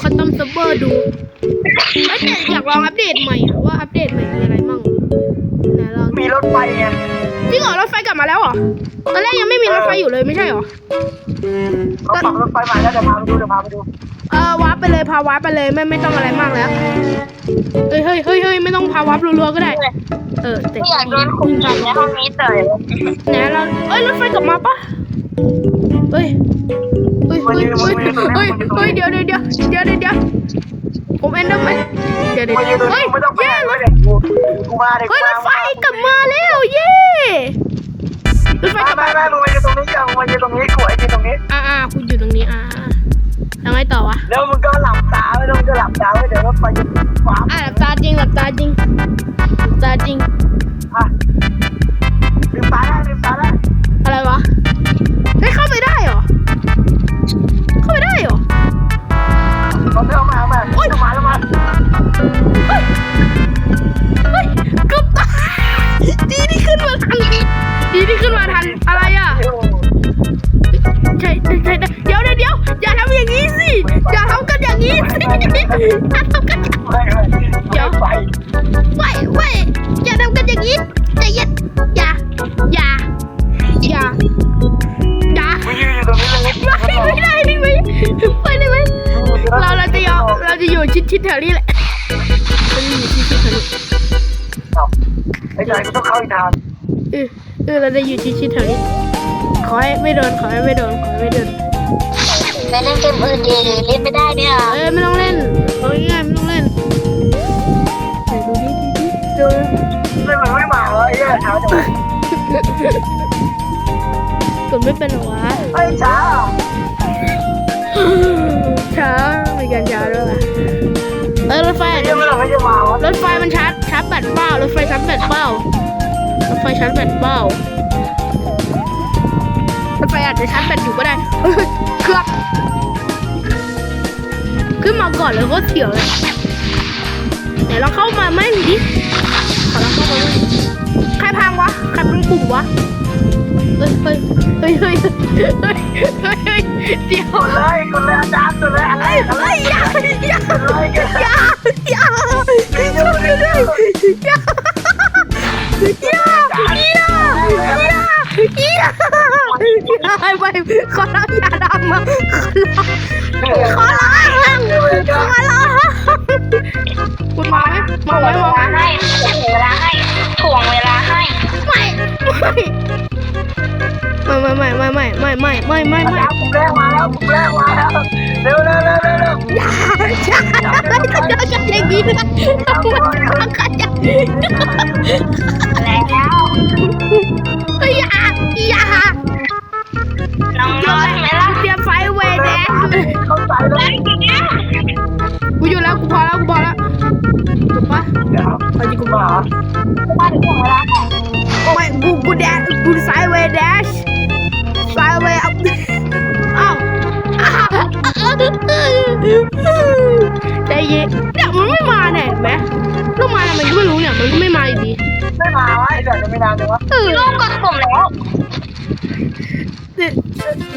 คัสตอมเซิร์ฟเวอร์ดูเอ้ยแต่อยากลองอัปเดตใหม่อะว่าอัปเดตใหม่มีอะไรมั่งไหนลองมีรถไฟไงจริงเหรอรถไฟกลับมาแล้วเหรอตอนแรกยังไม่มีรถไฟอยู่เลยไม่ใช่เหรอเขาปรับรถไฟใหม่แล้วเดี๋ยวพาไปดูเดี๋ยวพาไปดูเออวาร์ปไปเลยพาวาร์ปไปเลยไม่ไม่ต้องอะไรมากแล้วเฮ้ยเฮ้ยเฮ้ยเฮ้ยไม่ต้องพาวาร์ปรัวๆก็ได้ เออแต่ไม่อยากโดนคุมกันในห้องนี้เตยไหนเราเอ้ยรถไฟกลับมาปะเฮ้ย เฮ้ยเฮ้ยเฮ้ยเฮ้ยเฮ้ยเดี๋ยวเดี๋ยวเดี๋ยวเดี๋ยวเดี๋ยวเดี๋ยวผมเอ็นเดอร์แมนเดี๋ยวเดี๋ยวมายืนตรงเฮ้ยนี้ไม่ต้องไปเย้ไหนรถเดี๋ยวกูกูมาเดี๋ยวเฮ้ยรถไฟกลับมาแล้วเย้รถไฟไม่กลับไม่มาไม่มึงมายืนตรงนี้ยังมายืนตรงนี้กูไอ้ยืนตรงนี้อ่าอ่าคุณอยู่ตรงนี้อ่าอ่ายังไงต่อวะแล้วมึงก็หลับตาไม่ต้องจะหลับตาไว้เดี๋ยวรถไฟจะฟ้าอะหลับตาจริงหลับตา นี้สิ อย่าทำกันอย่างนี้สิอย่าทำกันอย่างไม่ไม่เดี๋ยวไฟไม่ไม่อย่าทำกันอย่างนี้ใจเย็นอย่า อย่า อย่า อย่ามึงยืนอยู่ตรงนี้เลยไม่ไม่ได้ไม่ไม่ไปได้ไหมเราเราจะยอมเราจะอยู่ชิดชิดๆแถวนี้แหละเราจะอยู่ชิดชิดๆแถวนี้ไอ้ใจกูต้องเข้าอีกทางเออเออเราจะอยู่ชิดชิดๆแถวนี้ขอให้ไม่โดนขอให้ไม่โดนขอให้ไม่โดน ไปเล่นเกมอื่นดีหรือเล่นไม่ได้เนี่ยเอ้ยไม่ต้องเล่นเอาง่ายๆไม่ต้องเล่นไหนดูดิดูดิดูไม่มันไม่มาเหรอไอ้เหี้ยช้าจังกดไม่เป็นเหรอวะไอ้ช้าช้ามีการช้าด้วยวะเออรถไฟ ไอ้เหี้ยมันไม่จะมาวะรถไฟมันชาร์จชาร์จแบตเปล่ารถไฟชาร์จแบตเปล่ารถไฟชาร์จแบตเปล่า ฉันไปอาจจะชั้นแบตอยู่ก็ได้เครื่องขึ้นมาก่อนเลยก็เสียวเลยเดี๋ยวเราเข้ามาไม่ดิขอเราเข้ามาด้วยใครพังวะใครพังลุ่มวะเฮ้ยเฮ้ยเฮ้ยเฮ้ยเฮ้ยเฮ้ยเดี๋ยวเลยคุณเลยอาจารย์คุณเลยอะไรอะไรอย่าอย่าอย่าอย่าอย่า อย่าไปขอร้องอย่าดังมาขอร้องขอร้องคุณมาไหมมาไหมมาไหมให้ถ่วงเวลาให้ถ่วงเวลาให้ไม่ไม่ไม่ไม่ไม่ไม่ไม่ไม่ไม่ไม่อาจารย์ปุ่มแรกมาแล้วปุ่มแรกมาแล้วเร็วเร็วเร็วเร็วเร็วอย่าอย่าไม่ต้องเจอกันอย่างนี้นะมันกันอย่างนี้แล้วอย่าอย่า น้องหยุน้ดอยเลไหมล่ะเตรียมไฟเวย์แดนเข้าใจแล้วกูอยู่แล้วกูพอแล้วกูพอแล้วจบปะเอาจริงกูมามาถึงถ่วงเวไม่กูกูแดนกูไซเวย์แดชไซเวย์อัพอ้าวใจเย็นเนี่ยมันไม่มาเนี่ยไหมแล้วมาทำไมก็ไม่รู้เนี่ยมันก็ไม่มาอยู่ดีไม่มาวะไอ้เดี๋ยวจะไม่นานเลยวะเออลูกกดปุ่มแล้ว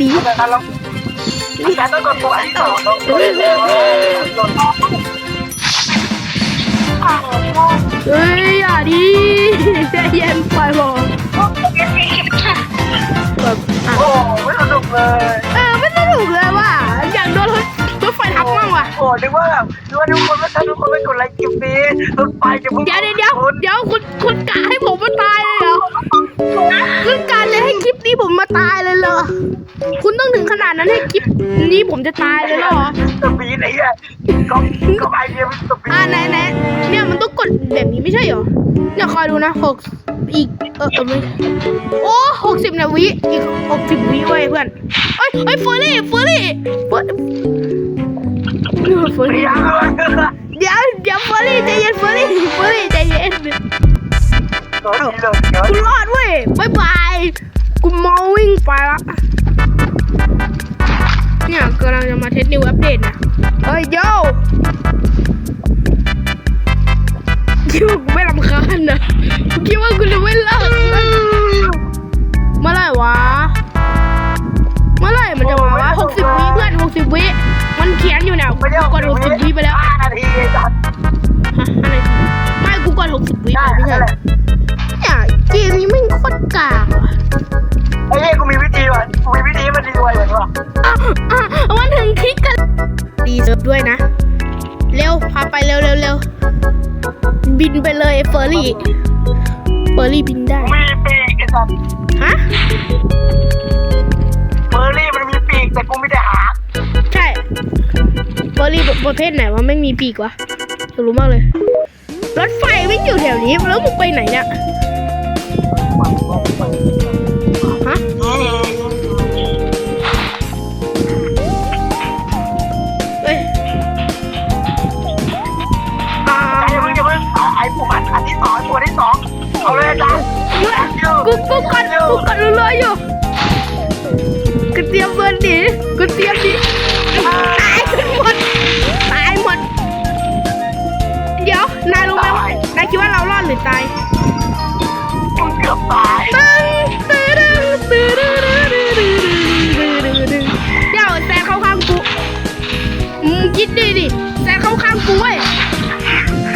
ดีแต่ถ้าเราอาจารย์ต้องกดปุ่มอันที่สองต้องกดกดของพ่อเฮ้ยอย่าดีใจเย็นปล่อยบอกแบบอะโอ้ไม่สนุกเลย เออไม่สนุกเลยว่ะอยากโดนรถรถ ไฟทับมั่งว่ะโอ้นึกว่าแบบนึกว่าทุกคนไม่ถ้าทุกคนไม่กดไลค์คลิปนี้รถไฟจะพุ่งเดี๋ยวเดี๋ยวเดี๋ยวเดี๋ยวคุณคุณกะให้ผมมาตายเลยเหรอคุณกะเลยให้คลิปนี้ผมมาตายเลยเหรอคุณต้องถึงขนาดนั้นให้คลิปนี้ผมจะตายเลยเหรอสปีดไอ้เหี้ยก็ก็ไปเนี่ยมันสปีดอ่าไหนไหนเนี่ยมันต้องกดแบบนี้ไม่ใช่เหรอเนี่ยคอยดูนะหกอีกเออเออไม่โอ้หกสิบนาวิอีกหกสิบวิเว้ยเพื่อนเอ้ยเอ้ยเฟอร์รี่เฟอร์รี่เฟอร์ เฟอร์รี่ยังเลยเดี๋ยวเดี๋ยวเฟอร์รี่ใจเย็นเฟอร์รี่เฟอร์รี่ใจเย็นตัวนี้เลยเดี๋ยวกูรอดเว้ยบายบายกูเมาวิ่งไปละเนี่ยกำลังจะมาเทสนิวอัปเดตนะเฮ้ยโยคิดว่ากูไม่รำคาญนะคิดว่ากูจะไม่เลิกนะเมื่อไหร่วะ เมื่อไหร่มันจะมาวะหกสิบวิเพื่อนหกสิบวิมัน เขียนอยู่เนี่ยไม่ใช่กูกดหกสิบวิไปแล้วห้านาทีไอ้สัตว์ฮะอะไรไม่กูกดหกสิบวิได้ไปไม่ใช่นั่นแหละเนี่ยเกมนี้ไม่งโคตรกากว่ะไอ้เหี้ยกูมีวิธีว่ะกูมีวิธีให้มันดีไวเหมือนว่ะอะอะมันถึงคลิกกันดีเซิร์ฟด้วยนะ เร็วพาไปเร็วเร็วเร็วบินไปเลยเฟอร์รี่เฟอร์รี่บินได้กูมีปีกไอ้สัตว์ฮะเฟอร์รี่มันมีปีกแต่กูมีแต่หางใช่เฟอ ร์รี่ประเภทไหนวะไม่มีปีกวะอยากรู้มากเลย รถไฟวิ่งอยู่แถวนี้แล้วมึงไปไหนเนี่ย เดี๋ยวแซงเข้าข้างกูอืมคิดดีดิแซงเข้าข้างกูเว้ย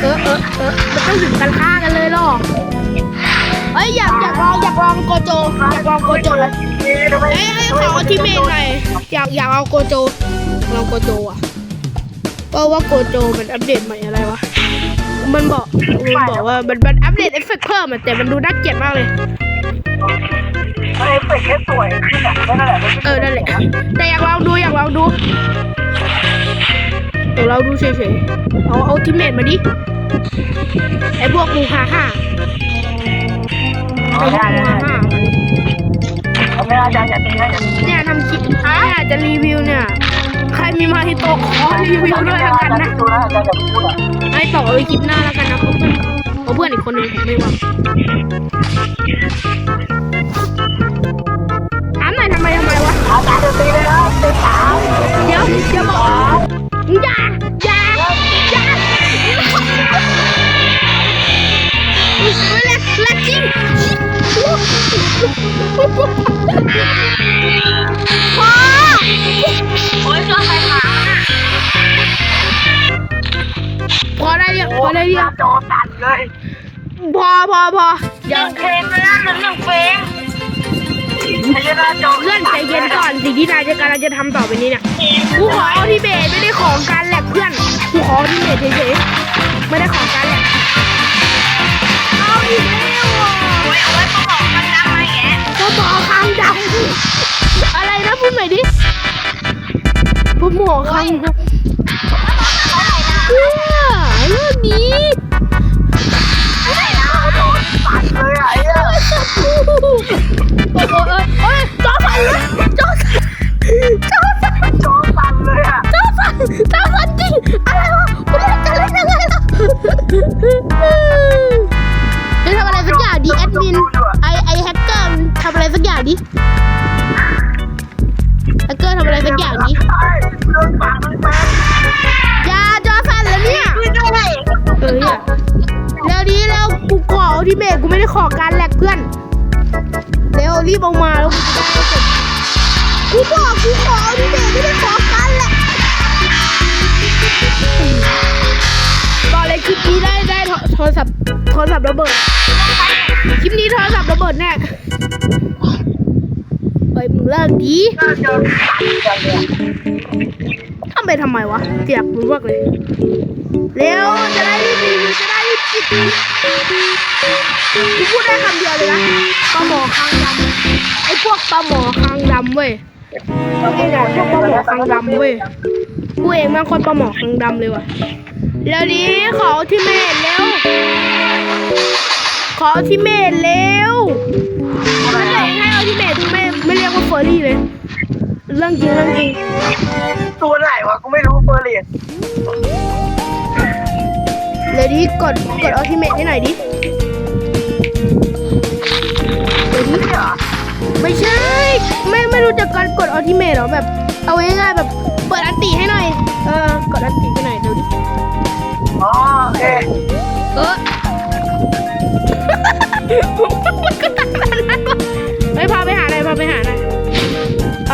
เออเออเออมันต้องถึงกันข้างกันเลยหรอกเฮ้ยอยากอยากลองอยากลองโกโจอยากลองโกโจเลยเอ้ยเอ้ขอที่เมนหน่อยอยากอยากเอาโกโจเอาโกโจอะาะว่าโกโจมันอัปเดตใหม่อะไรวะ มันบอกมันบอกว่ามันมันอัปเดตเอฟเฟกต์เพิ่มอะแต่มันดูน่าเกลียดมากเลยไอ้เป็ดแค่สวยขึ้นอะนั่นแหละเออนั่นแหละแต่อยากลองดูอยากลองดูเดี๋ยวเราดูเฉยๆเอาเอาทิเมตมาดิไอ้พวกมูฮาฮ่าไอ้พวกมูฮาฮ่าเอาไม่ได้อาจารย์อย่าตีนะอย่าตีเนี่ยทำคลิปเนี่ยจะรีวิวเนี่ยใคร มีมาฮิโตะขอรีวิวด้วยแล้วกันนะดูนะอาจารย์อย่าพูดอะให้ต่อไว้คลิปหน้าแล้วกันนะเพราะเพื่อนเพราะเพื่อนอีกคนหนึงผมไม่ว่างถามหน่อยทำไมทำไมวะอาจารย์จะตีเลยนะตีขาเดี๋ยวเดี๋ยวบอก พอพอพอเดี๋ยวเพลงไปแล้วหนึ่งหนึ่งเพลงไอ้ยันนาโจเลื่อนใจเย็นก่อนสิ่งที่นายจะกำลังจะทำต่อไปนี้เนี่ยกูขอเอาที่เบสไม่ได้ของการแลกเพื่อนกูขอเอาที่เบสเฉยๆไม่ได้ของการแลกเอาอีกแล้วอะโอ้ยเอาไว้เขาบอกมันนะมาแย่ก็บอกคางดำอะไรนะพูดใหม่ดิพูดหมอคางดำ ช่เรื่องปากมันแป๊บอย่าจอสั่นแล้วเนี่ยไม่ได้เออเนี่ยเร็วดีเร็วกูขอที่เมทกูไม่ได้ขอการแลกเพื่อนเร็วรีบเอามาแล้วกูจะได้เสร็จกูบอกกูขอที่เมทไม่ได้ขอการแลกบอกเลยคลิปนี้ได้ได้โทรศัพท์โทรศัพท์ระเบิดคลิปนี้โทรศัพท์ระเบิดแน่เฮ้ยมึงเลิกดีน่าจะตัดอย่างเดียว ทำไปทำไมวะเจียบรู้มากเลยเร็วจะได้รีบรีวิวจะได้รีบปิดกูพูดได้คำเดียวเลยนะปลาหมอคางดำไอ้พวกปลาหมอคางดำเว้ยไอ้เนี่ยพวกปลาหมอคางดำเว้ยกูเองแม่งคนปลาหมอคางดำเลยว่ะเร็วนี้ขอที่เมทเร็ว ขอที่เมทเร็วถ้าเกิดให้เอาที่เมทไม่ไม่เรียกว่าเฟอร์รี่เลย เรื่องจริงเรื่องจริงตัวไหนวะกูไม่รู้เฟอร์เรียนเดี๋ยวดิกดกดอัลติเมทให้หน่อยดิเดี๋ยวดิเนี่ยไม่ใช่ ไม่ไม่รู้จักการกดอัลติเมทหรอแบบ เอาง่ายๆแบบเปิดอันติให้หน่อย เออกดอันติให้หน่อยเดี๋ยวดิอ๋อโอเคเออมันก็ตัดแบบนั้นวะเฮ้ยพาไปหาหน่อยพาไปหาหน่อย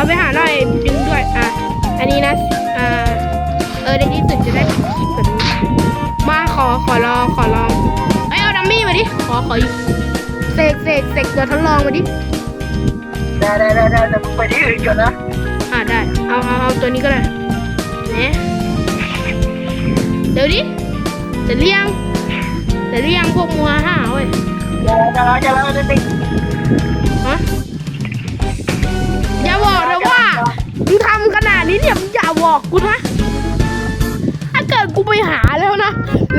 พาไปหาหน่อยดึงด้วย อะ อันนี้นะ อ่า เออได้ยินขอลองขอลองเอ้ยเอาดัมมี่มาดิ ขอขออีกเสกเสกเสกตัวทดลองมาดิ ได้ได้ได้ได้แต่มึงไปที่อื่นก่อนนะ อ่าได้ เอาเอาเอาตัวนี้ก็ได้เนี่ยเดี๋ยวดิเสร็จหรือยังเสร็จหรือยังพวกมัวห้าเว้ยจะแล้วจะแล้วจะแล้วจะติดฮะอย่า บอกนะว่ามึงทำขนาดนี้เนี่ยมึงอย่าบอกกูนะ ถ้าเกิดกูไปหาแล้วนะ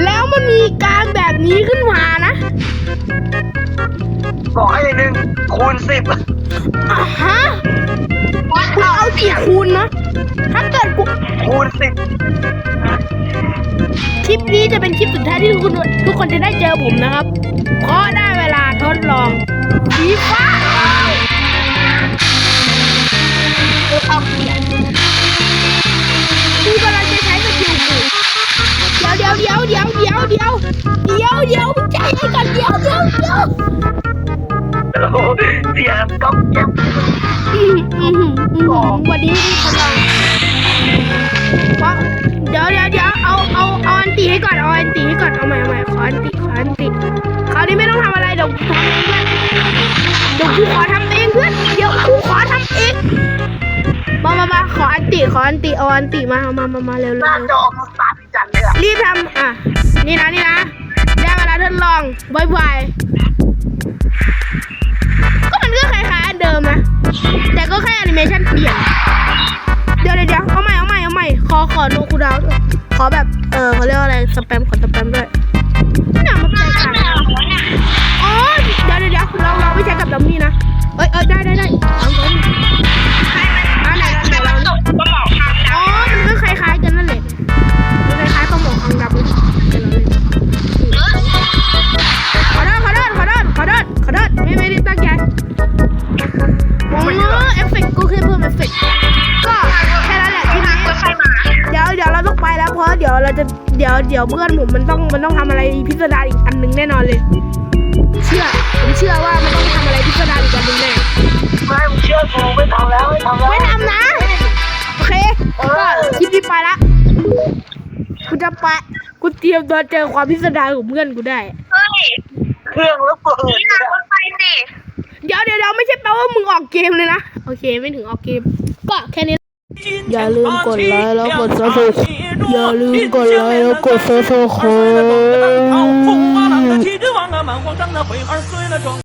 แล้วมันมีการแบบนี้ขึ้นมานะ บอกให้เลยหนึ่งคูณสิบอะฮะกูเอากี่คูณนะ ถ้าเกิดกู คูณสิบคลิปนี้จะเป็นคลิปสุดท้ายที่ทุกคนทุกคนจะได้เจอผมนะครับ เพราะได้เวลาทดลองฟีฟ่า เดี๋ยวเดี๋ยวโอ้โหเสียงก๊อบแก๊บอืมอืมอืมอืมวันนี้ทดลองเพราะเดี๋ยวเดี๋ยวเดี๋ยวเอาเอาเอาอันตีให้ก่อนเอาอันตีให้ก่อนเอาใหม่เอาใหม่ขออันตีขออันตีคราวนี้ไม่ต้องทำอะไรเดี๋ยวทำเองเพื่อนเดี๋ยวกูขอทำเองเพื่อนเดี๋ยวกูขอทำเองมามามาขออันตีขออันตีเอาอันตีมามามามาเร็วหเร็น้าวจอมึงสาดจันเลยรีบทำอะนี่นะนี่นะ ทดลองบายบายก็มันก็คล้ายๆอันเดิมนะ แต่ก็แค่แอนิเมชันเปลี่ยน เดี๋ยวเดี๋ยวเอาใหม่เอาใหม่เอาใหม่ขอขอโนคูดาวด้วยขอแบบ เออเขาเรียกว่าอะไรสแปมขอสแปมด้วยนี่มันแตกต่างกันอ๋อเดี๋ยวเดี๋ยวเราเราไม่ใช้กับดัมมี่นะ เอ้ยเอ้ยได้ได้ได้ลองดูอ่า จะเดี๋ยวเดี๋ยวเพื่อนผมมันต้องมันต้องทำอะไรพิสดารอีกอันหนึ่งแน่นอนเลย เชื่อผมเชื่อว่ามันต้องทำอะไรพิสดารอีกอันหนึ่งแน่ไม่มึงเชื่อกูไม่ทำแล้วไม่ทำแล้วไม่ทำนะโอเคก็คลิปนี้ไปละกูจะไปกูเตรียมตัวเจอความพิสดารของเพื่อนกูได้เฮ้ยเครื่องแล้วเปิดนี่หนักรถไฟสิเดี๋ยวเดี๋ยวเดี๋ยวไม่ใช่แปลว่ามึงออกเกมเลยนะ โอเคไม่ถึงออกเกม ก็แค่นี้ อย่าลืมกดไลค์แล้วกดซับสไครต์อย่าลืมกดไลค์แล้วกดซับสไครต์